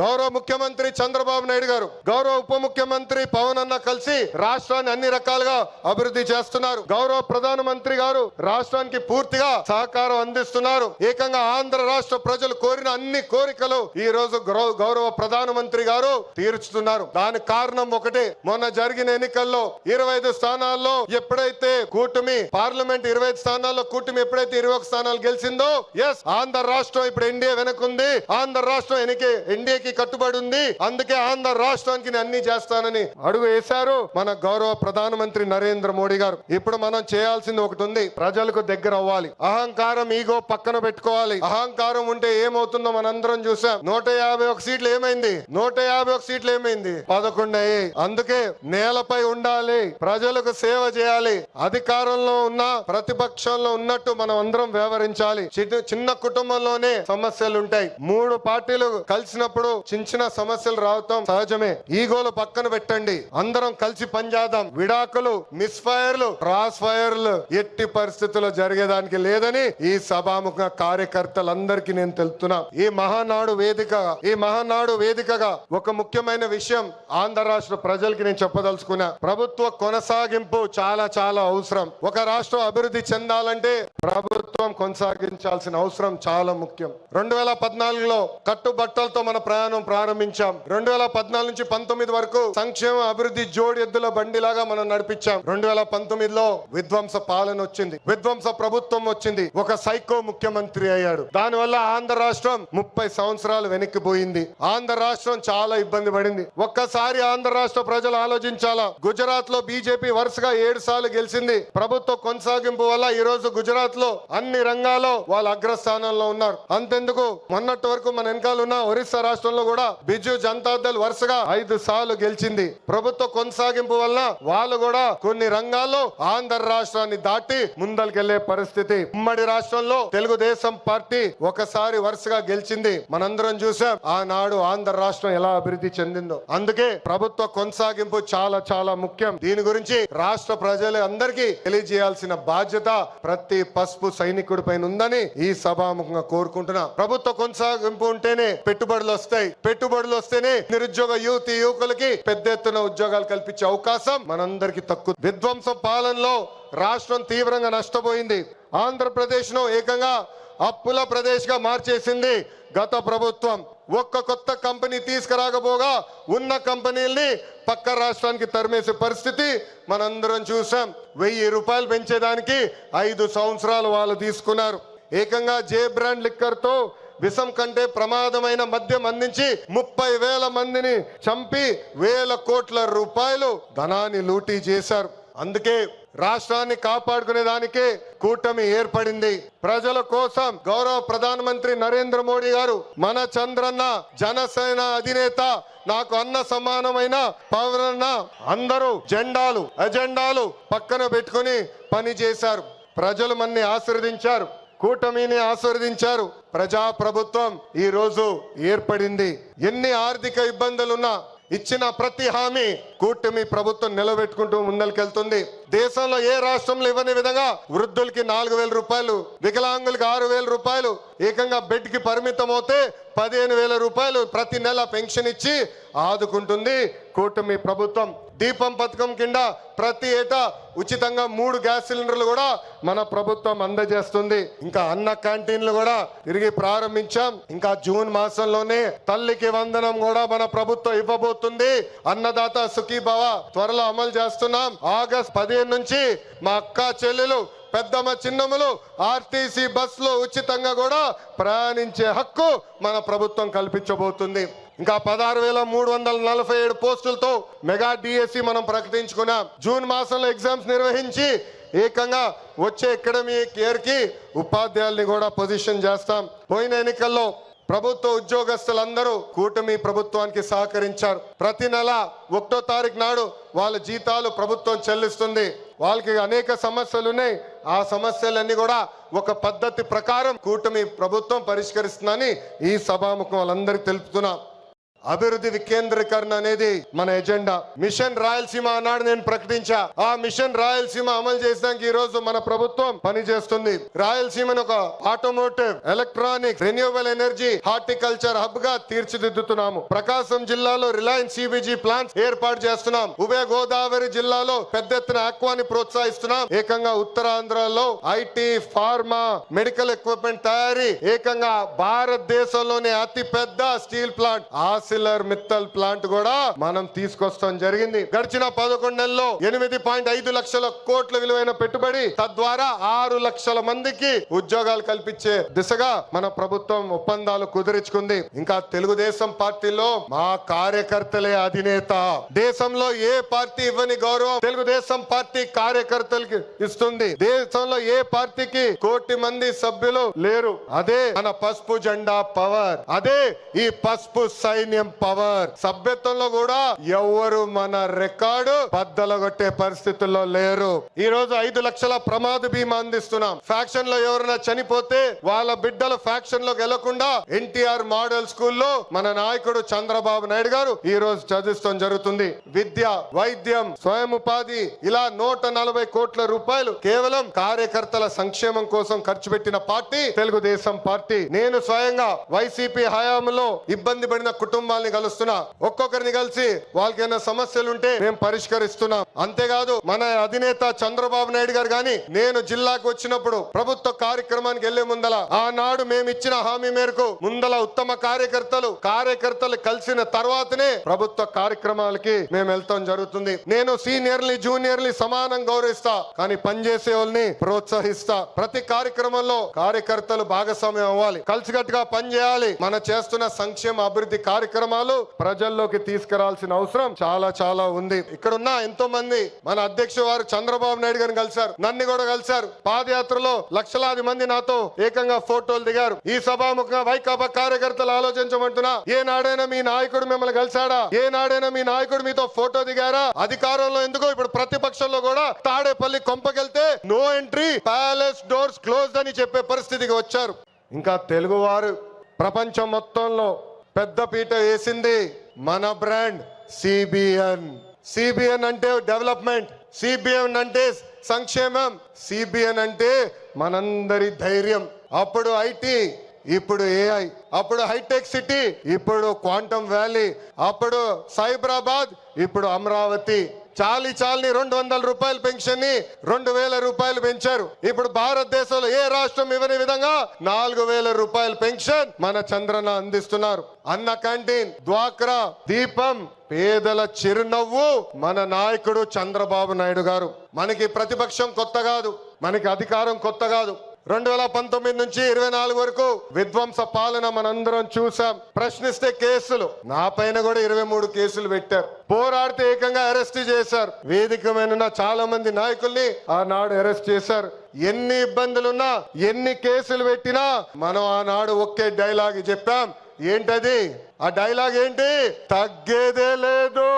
గౌరవ ముఖ్యమంత్రి చంద్రబాబు నాయుడు గారు గౌరవ ఉప ముఖ్యమంత్రి పవన్ అన్న కలిసి రాష్ట్రాన్ని అన్ని రకాలుగా అభివృద్ధి చేస్తున్నారు. గౌరవ ప్రధానమంత్రి గారు రాష్ట్రానికి పూర్తిగా సహకారం అందిస్తున్నారు. ఏకంగా ఆంధ్ర రాష్ట్ర ప్రజలు కోరిన అన్ని కోరికలు ఈ రోజు గౌరవ ప్రధాన ప్రధానమంత్రి గారు తీర్చుతున్నారు. దానికి కారణం ఒకటే మొన్న జరిగిన ఎన్నికల్లో ఇరవై ఐదు స్థానాల్లో ఎప్పుడైతే కూటమి పార్లమెంట్ ఇరవై ఐదు స్థానాల్లో కూటమి ఎప్పుడైతే ఇరవై స్థానాలు గెలిచిందో ఎస్ ఆంధ్ర రాష్ట్రం ఇప్పుడు ఎన్డీఏ వెనకుంది. ఆంధ్ర రాష్ట్రం ఎన్నికే ఎన్డీఏకి కట్టుబడి ఉంది. అందుకే ఆంధ్ర రాష్ట్రానికి నేను అన్ని చేస్తానని అడుగు వేశారు మన గౌరవ ప్రధానమంత్రి నరేంద్ర మోడీ గారు. ఇప్పుడు మనం చేయాల్సింది ఒకటి ఉంది. ప్రజలకు దగ్గర అవ్వాలి. అహంకారం ఈగో పక్కన పెట్టుకోవాలి. అహంకారం ఉంటే ఏమవుతుందో మనందరం చూసాం. నూట యాభై ఒక సీట్లు ఏమైంది? నూట యాభై ఒక సీట్లు ఏమైంది? పదకొండు అయ్యాయి. అందుకే నేలపై ఉండాలి. ప్రజలకు సేవ చేయాలి. అధికారంలో ఉన్న ప్రతిపక్షంలో ఉన్నట్టు మనం అందరం వ్యవహరించాలి. చిన్న కుటుంబంలోనే సమస్యలు ఉంటాయి. మూడు పార్టీలు కలిసినప్పుడు చిన్న చిన్న సమస్యలు రావటం సహజమే. ఈగోలు పక్కన పెట్టండి. అందరం కలిసి పనిచేద్దాం విడాకులు మిస్ ఫైర్లు క్రాస్ ఫైర్లు ఎట్టి పరిస్థితుల్లో జరిగేదానికి లేదని ఈ సభాముఖ కార్యకర్తలందరికీ నేను తెలుపుతున్నా. ఈ మహానాడు వేదికగా ఈ మహానాడు వేదికగా ఒక ముఖ్యమైన విషయం ఆంధ్ర రాష్ట్ర ప్రజలకి నేను చెప్పదలుచుకున్నా. ప్రభుత్వ కొనసాగింపు చాలా చాలా అవసరం. ఒక రాష్ట్రం అభివృద్ధి చెందాలంటే ప్రభుత్వం కొనసాగించాల్సిన అవసరం చాలా ముఖ్యం. రెండు వేల పద్నాలుగులో కట్టుబట్టలతో మన ప్రయాణం ప్రారంభించాం. రెండు వేల పద్నాలుగు నుంచి పంతొమ్మిది వరకు సంక్షేమ అభివృద్ధి జోడి ఎద్దుల బండిలాగా మనం నడిపించాం. రెండు వేల పంతొమ్మిదిలో విధ్వంస పాలన వచ్చింది. విధ్వంస ప్రభుత్వం వచ్చింది. ఒక సైకో ముఖ్యమంత్రి అయ్యాడు. దానివల్ల ఆంధ్ర రాష్ట్రం ముప్పై సంవత్సరాలు వెనక్కిపోయింది ఆంధ్ర రాష్ట్రం చాలా ఇబ్బంది పడింది. ఒక్కసారి ఆంధ్ర రాష్ట్ర ప్రజలు ఆలోచించాలా? గుజరాత్లో బీజేపీ వరుసగా ఏడు సార్లు గెలిచింది. ప్రభుత్వ కొనసాగింపు వల్ల ఈ రోజు గుజరాత్లో అన్ని రంగాల్లో వాళ్ళు అగ్రస్థానంలో ఉన్నారు. అంతెందుకు? మొన్నటి వరకు మన వెనకాల ఉన్న ఒరిస్సా రాష్ట్రంలో కూడా బిజు జనతాదళ్ వరుసగా ఐదు సార్లు గెలిచింది. ప్రభుత్వ కొనసాగింపు వలన వాళ్ళు కూడా కొన్ని రంగాల్లో ఆంధ్ర రాష్ట్రాన్ని దాటి ముందరికెళ్ళే పరిస్థితి. ఉమ్మడి రాష్ట్రంలో తెలుగుదేశం పార్టీ ఒకసారి వరుసగా గెలిచింది. మనందరం చూసాం ఆనాడు ఆంధ్ర రాష్ట్రం ఎలా అభివృద్ధి చెందిందో. అందుకే ప్రభుత్వ కొనసాగింపు చాలా చాలా ముఖ్యం. దీని గురించి రాష్ట్ర ప్రజలు అందరికీ తెలియజేయాల్సిన బాధ్యత ప్రతి పసుపు సైనికుడి పైన ఉందని ఈ సభాముఖంగా కోరుకుంటున్నా. ప్రభుత్వ కొనసాగింపు ఉంటేనే పెట్టుబడులు వస్తాయి. పెట్టుబడులు వస్తేనే నిరుద్యోగ యువతి యువకులకి పెద్ద ఎత్తున ఉద్యోగాలు కల్పించే అవకాశం మనందరికీ తక్కువ. విధ్వంస పాలనలో రాష్ట్రం తీవ్రంగా నష్టపోయింది. ఆంధ్రప్రదేశ్ను ఏకంగా అప్పుల ప్రదేశ్గా మార్చేసింది గత ప్రభుత్వం. ఒక్క కొత్త కంపెనీ తీసుకురాకపోగా ఉన్న కంపెనీల్ని పక్క రాష్ట్రానికి తరిమేసే పరిస్థితి మనందరం చూసాం వెయ్యి రూపాయలు పెంచేదానికి ఐదు సంవత్సరాలు వాళ్ళు తీసుకున్నారు. ఏకంగా జే బ్రాండ్ లిక్కర్తో విషం కంటే ప్రమాదమైన మద్యం అందించి ముప్పై వేల మందిని చంపి వేల కోట్ల రూపాయలు ధనాన్ని లూటీ చేశారు. అందుకే రాష్ట్రాన్ని కాపాడుకునే దానికే కూటమి ఏర్పడింది. ప్రజల కోసం గౌరవ ప్రధానమంత్రి నరేంద్ర మోడీ గారు మన చంద్రన్న జనసేన అధినేత నాకు అన్న సమానమైన పవరన్న అందరూ జెండాలు అజెండాలు పక్కన పెట్టుకుని పని చేశారు ప్రజలు మన్ని ఆశీర్వదించారు. కూటమిని ఆశీర్వదించారు. ప్రజా ప్రభుత్వం ఈ రోజు ఏర్పడింది. ఎన్ని ఆర్థిక ఇబ్బందులున్నా ఇచ్చిన ప్రతి హామీ కూటమి ప్రభుత్వం నిలబెట్టుకుంటూ ముందరికెళ్తుంది. దేశంలో ఏ రాష్ట్రంలో ఇవ్వని విధంగా వృద్ధులకి నాలుగు వేల రూపాయలు వికలాంగులకి ఆరు వేల రూపాయలు ఏకంగా బెడ్కి పరిమితం అవుతే పదిహేను వేల రూపాయలు ప్రతి నెల పెన్షన్ ఇచ్చి ఆదుకుంటుంది కూటమి ప్రభుత్వం. దీపం పథకం కింద ప్రతి ఏటా ఉచితంగా మూడు గ్యాస్ సిలిండర్లు కూడా మన ప్రభుత్వం అందజేస్తుంది. ఇంకా అన్న క్యాంటీన్లు కూడా తిరిగి ప్రారంభించాం. ఇంకా జూన్ మాసంలోనే తల్లికి వందనం కూడా మన ప్రభుత్వం ఇవ్వబోతుంది. అన్నదాత సుఖీభవ త్వరలో అమలు చేస్తున్నాం. ఆగస్ట్ పదిహేను నుంచి మా అక్క చెల్లెలు పెద్దమ్మ చిన్నమ్మలు ఆర్టీసీ బస్సులో ఉచితంగా కూడా ప్రయాణించే హక్కు మన ప్రభుత్వం కల్పించబోతుంది. ఇంకా పదహారు వేల మూడు వందల నలభై ఏడు పోస్టులతో మెగా డిఎస్సి మనం ప్రకటించుకున్నాం. జూన్ మాసంలో ఎగ్జామ్స్ నిర్వహించి ఏకంగా వచ్చే అకాడమిక్ ఇయర్కి ఉపాధ్యాయుల్ని కూడా పొజిషన్ చేస్తాం. పోయిన ఎన్నికల్లో ప్రభుత్వ ఉద్యోగస్తులందరూ కూటమి ప్రభుత్వానికి సహకరించారు. ప్రతి నెల ఒకటో తారీఖు నాడు వాళ్ళ జీతాలు ప్రభుత్వం చెల్లిస్తుంది. వాళ్ళకి అనేక సమస్యలు ఉన్నాయి. ఆ సమస్యలన్నీ కూడా ఒక పద్ధతి ప్రకారం కూటమి ప్రభుత్వం పరిష్కరిస్తుందని ఈ సభాముఖం వాళ్ళందరికీ తెలుపుతున్నాం. అభివృద్ధి వికేంద్రీకరణ అనేది మన ఎజెండా. మిషన్ రాయలసీమ అన్నాడు నేను ప్రకటించా. ఆ మిషన్ రాయలసీమ అమలు చేసినాక ఈ రోజు మన ప్రభుత్వం పనిచేస్తుంది. రాయలసీమను ఒక automotive electronic renewable energy horticulture హబ్గా తీర్చిదిద్దుతున్నాము. ప్రకాశం జిల్లాలో రిలయన్స్ సిబిజీ ప్లాంట్స్ ఏర్పాటు చేస్తున్నాం. ఉభయ గోదావరి జిల్లాలో పెద్ద ఎత్తున ఆక్వాని ప్రోత్సహిస్తున్నాం. ఏకంగా ఉత్తరాంధ్రలో ఐటీ ఫార్మా మెడికల్ ఎక్విప్మెంట్ తయారీ ఏకంగా భారతదేశంలోనే అతి పెద్ద steel plant. Arcelor Mittal plant కూడా మనం తీసుకొస్తాం జరిగింది. గడిచిన పదకొండు నెలల్లో ఎనిమిది పాయింట్ ఐదు లక్షల కోట్ల విలువైన పెట్టుబడి తద్వారా ఆరు లక్షల మందికి ఉద్యోగాలు కల్పించే దిశగా మన ప్రభుత్వం ఒప్పందాలు కుదిరించుకుంది. ఇంకా తెలుగుదేశం పార్టీలో మా కార్యకర్తలే అధినేత. దేశంలో ఏ పార్టీ ఇవ్వని గౌరవం తెలుగుదేశం పార్టీ కార్యకర్తలకి ఇస్తుంది. దేశంలో ఏ పార్టీకి కోటి మంది సభ్యులు లేరు. అదే మన పసుపు జెండా పవర్. అదే ఈ పసుపు సైన్యం పవర్. సభ్యత్వంలో కూడా ఎవరు మన రికార్డు బద్దలగొట్టే పరిస్థితుల్లో లేరు. ఈ రోజు ఐదు లక్షల ప్రమాద బీమా అందిస్తున్నాం. ఫ్యాక్షన్లో ఎవరైనా చనిపోతే వాళ్ళ బిడ్డలు ఫ్యాక్షన్లోకి వెళ్ళకుండా ఎన్టీఆర్ మోడల్ స్కూల్లో మన నాయకుడు చంద్రబాబు నాయుడు గారు ఈ రోజు చదివిస్తాం జరుగుతుంది. విద్య వైద్యం స్వయం ఉపాధి ఇలా నూట నలభై కోట్ల రూపాయలు కేవలం కార్యకర్తల సంక్షేమం కోసం ఖర్చు పెట్టిన పార్టీ తెలుగుదేశం పార్టీ. నేను స్వయంగా వైసీపీ హయాంలో ఇబ్బంది పడిన కుటుంబాలని కలుస్తున్నా. ఒక్కొక్కరిని కలిసి వాళ్ళకి ఏమైనా సమస్యలు ఉంటే మేము పరిష్కరిస్తున్నాం. అంతేకాదు మన అధినేత చంద్రబాబు నాయుడు గారు గాని నేను జిల్లాకు వచ్చినప్పుడు ప్రభుత్వ కార్యక్రమానికి వెళ్ళే ముందల ఆనాడు మేము ఇచ్చిన హామీ మేరకు ముందల ఉత్తమ కార్యకర్తలు కార్యకర్తలు కలిసిన తర్వాతనే ప్రభుత్వ కార్యక్రమాలకి మేము వెళ్తాం జరుగుతుంది. నేను సీనియర్ని జూనియర్ని సమానం గౌరవిస్తా కానీ పనిచేసే వాళ్ళని ప్రోత్సహిస్తా. ప్రతి కార్యక్రమంలో కార్యకర్తలు భాగస్వామ్యం అవ్వాలి. కలిసికట్టుగా పనిచేయాలి. మన చేస్తున్న సంక్షేమ అభివృద్ధి కార్యక్రమం కార్యక్రమాలు ప్రజల్లోకి తీసుకురావాల్సిన అవసరం చాలా చాలా ఉంది. ఇక్కడ ఉన్న ఎంతో మంది మన అధ్యక్ష వారు చంద్రబాబు నాయుడు గారిని కలిశారు. నన్ను కూడా కలిశారు. పాదయాత్రలో లక్షలాది మంది నాతో ఏకంగా ఫోటోలు దిగారు. ఈ సభాముఖంగా వైకాపా కార్యకర్తలు ఆలోచించమంటున్నా ఏ నాడైనా మీ నాయకుడు మిమ్మల్ని కలిశాడా? ఏ నాడైనా మీ నాయకుడు మీతో ఫోటో దిగారా? అధికారంలో ఎందుకో ఇప్పుడు ప్రతిపక్షంలో కూడా Tadepalli కొంపకెళ్తే no entry palace doors close అని చెప్పే పరిస్థితికి వచ్చారు. ఇంకా తెలుగువారు ప్రపంచం మొత్తంలో పెద్ద పీట వేసింది మన బ్రాండ్ సిబిఎన్. సిబిఎన్ అంటే డెవలప్మెంట్. సిబిఎన్ అంటే సంక్షేమం. సిబిఎన్ అంటే మనందరి ధైర్యం. అప్పుడు ఐటీ ఇప్పుడు ఏఐ. అప్పుడు హైటెక్ సిటీ ఇప్పుడు క్వాంటమ్ వ్యాలీ. అప్పుడు సైబరాబాద్ ఇప్పుడు అమరావతి. చాలి చాలని రెండు వందల రూపాయల పెన్షన్ని రెండు వేల రూపాయలు పెంచారు. ఇప్పుడు భారతదేశంలో ఏ రాష్ట్రం ఇవ్వని విధంగా నాలుగు వేల రూపాయల పెన్షన్ మన చంద్రన అందిస్తున్నారు. అన్న క్యాంటీన్ ద్వాక్రా దీపం పేదల చిరునవ్వు మన నాయకుడు చంద్రబాబు నాయుడు గారు. మనకి ప్రతిపక్షం కొత్త కాదు మనకి అధికారం కొత్త కాదు. రెండు వేల పంతొమ్మిది నుంచి ఇరవై నాలుగు వరకు విధ్వంస పాలన మనందరం చూసాం ప్రశ్నిస్తే కేసులు. నా పైన కూడా ఇరవై మూడు కేసులు పెట్టారు. పోరాడితే ఏకంగా అరెస్ట్ చేశారు. వేదిక మీద చాలా మంది నాయకుల్ని ఆనాడు అరెస్ట్ చేశారు. ఎన్ని ఇబ్బందులున్నా ఎన్ని కేసులు పెట్టినా మనం ఆనాడు ఒకే డైలాగ్ చెప్పాం. ఏంటది? ఆ డైలాగ్ ఏంటి? తగ్గేదే లేదు.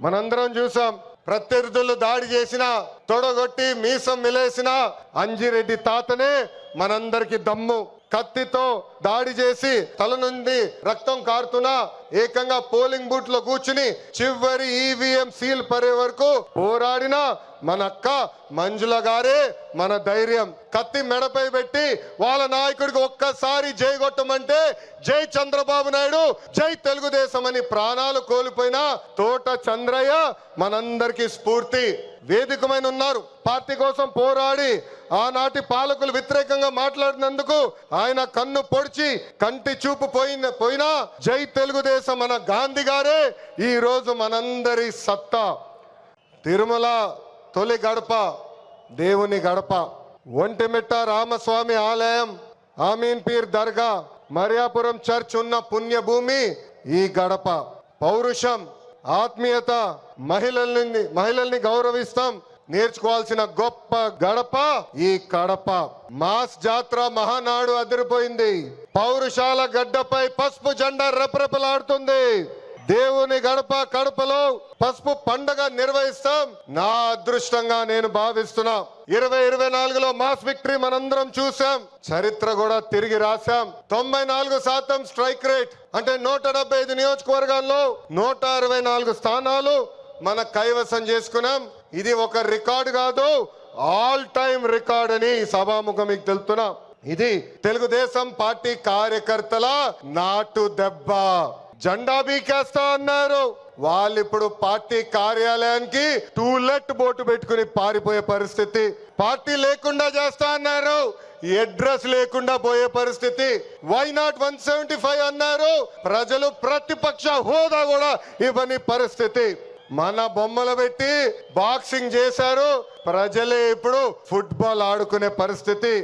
మనందరం చూసాం ప్రత్యర్థులు దాడి చేసిన తొడగొట్టి మీసం మిలేసిన అంజిరెడ్డి తాతనే మనందరికి దమ్ము. కత్తితో దాడి చేసి తల నుండి రక్తం కారుతున్నా ఏకంగా పోలింగ్ బూత్లో కూర్చుని చివరి ఈవీఎం సీల్ పరే వరకు పోరాడిన మన అక్క మంజుల గారే మన ధైర్యం. కత్తి మెడపై పెట్టి వాళ్ళ నాయకుడికి ఒక్కసారి జై కొట్టమంటే జై చంద్రబాబు నాయుడు జై తెలుగుదేశం అని ప్రాణాలు కోల్పోయిన తోట చంద్రయ్య మనందరికీ స్ఫూర్తి. వేదికమైన ఉన్నారు. పార్టీ కోసం పోరాడి ఆనాటి పాలకులు వ్యతిరేకంగా మాట్లాడినందుకు ఆయన కన్ను పొడిచి కంటి చూపు పోయిన పోయినా జై తెలుగుదేశం మన గాంధీ గారే ఈ రోజు మనందరి సత్తా. తిరుమల తొలి గడప దేవుని గడప. ఒంటిమిట్ట రామస్వామి ఆలయం ఆమీన్ పీర్ దర్గా మరియాపురం చర్చ్ ఉన్న పుణ్యభూమి ఈ గడప. పౌరుషం ఆత్మీయత మహిళల్ని మహిళల్ని గౌరవిస్తాం. నేర్చుకోవాల్సిన గొప్ప గడప ఈ కడప. మాస్ జాత్ర మహానాడు అదిరిపోయింది. పౌరుషాల గడ్డపై పసుపు జెండా రెపరెపలాడుతుంది. దేవుని గడప కడపలో పసుపు పండగ నిర్వహిస్తాం. నా అదృష్టంగా నేను భావిస్తున్నా. ఇరవై ఇరవై నాలుగులో మాస్ విక్టరీ మనందరం చూసాం చరిత్ర కూడా తిరిగి రాశాం. తొంభై నాలుగు శాతం స్ట్రైక్ రేట్. అంటే నూట డెబ్బై ఐదు నియోజకవర్గాల్లో నూట అరవై నాలుగు స్థానాలు మన కైవసం చేసుకున్నాం. ఇది ఒక రికార్డు కాదు ఆల్ టైమ్ రికార్డ్ అని సభాముఖం మీకు తెలుపుతున్నాం. ఇది తెలుగుదేశం పార్టీ కార్యకర్తల నాటు దెబ్బ. జెండా బీకేస్తా అన్నారు. వాళ్ళు ఇప్పుడు పార్టీ కార్యాలయానికి టూలెట్ బోటు పెట్టుకుని పారిపోయే పరిస్థితి. పార్టీ లేకుండా చేస్తా అన్నారు. అడ్రస్ లేకుండా పోయే పరిస్థితి. Why not one seventy five అన్నారు. ప్రజలు ప్రతిపక్ష హోదా కూడా ఇవ్వని పరిస్థితి. మన బొమ్మలు పెట్టి బాక్సింగ్ చేశారు. ప్రజలే ఇప్పుడు ఫుట్బాల్ ఆడుకునే పరిస్థితి.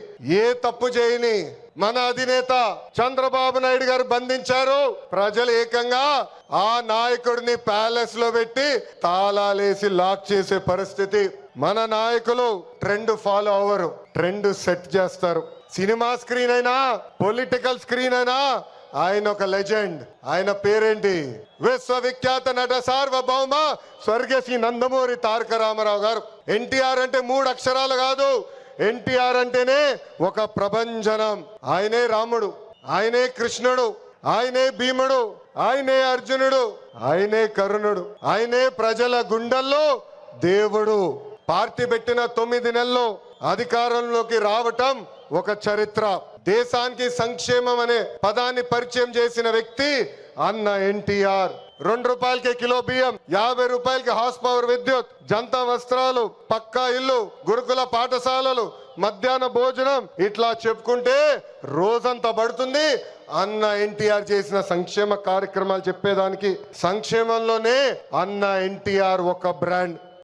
ఏ తప్పు చేయని? మన అధినేత చంద్రబాబు నాయుడు గారు బంధించారు. ప్రజలు ఏకంగా ఆ నాయకుడిని ప్యాలెస్లో పెట్టి తాళాలేసి లాక్ చేసే పరిస్థితి మన నాయకులు ట్రెండ్ ఫాలో అవ్వరు ట్రెండ్ సెట్ చేస్తారు. సినిమా స్క్రీన్ అయినా పొలిటికల్ స్క్రీన్ అయినా ఆయన ఒక లెజెండ్. ఆయన పేరేంటి? విశ్వవిఖ్యాత నట సార్వభౌమ స్వర్గశ్రీ నందమూరి తారక రామారావు గారు. ఎన్టీఆర్ అంటే మూడు అక్షరాలు కాదు ఎన్టీఆర్ అంటేనే ఒక ప్రభంజనం. ఆయనే రాముడు ఆయనే కృష్ణుడు ఆయనే భీముడు ఆయనే అర్జునుడు ఆయనే కరుణుడు ఆయనే ప్రజల గుండెల్లో దేవుడు. పార్టీ పెట్టిన తొమ్మిది నెలల్లో అధికారంలోకి రావటం ఒక చరిత్ర. దేశానికి సంక్షేమం అనే పదాన్ని పరిచయం చేసిన వ్యక్తి అన్న ఎన్టీఆర్. రెండు రూపాయలకి కిలో బియ్యం యాభై రూపాయలకి హార్స్ పవర్ విద్యుత్ జంతా వస్త్రాలు పక్కా ఇల్లు గురుకుల పాఠశాలలు మధ్యాహ్న భోజనం. ఇట్లా చెప్పుకుంటే రోజంతా పడుతుంది. అన్న ఎన్టీఆర్ చేసిన సంక్షేమ కార్యక్రమాలు చెప్పేదానికి సంక్షేమంలోనే అన్న ఎన్టీఆర్ ఒక బ్రాండ్.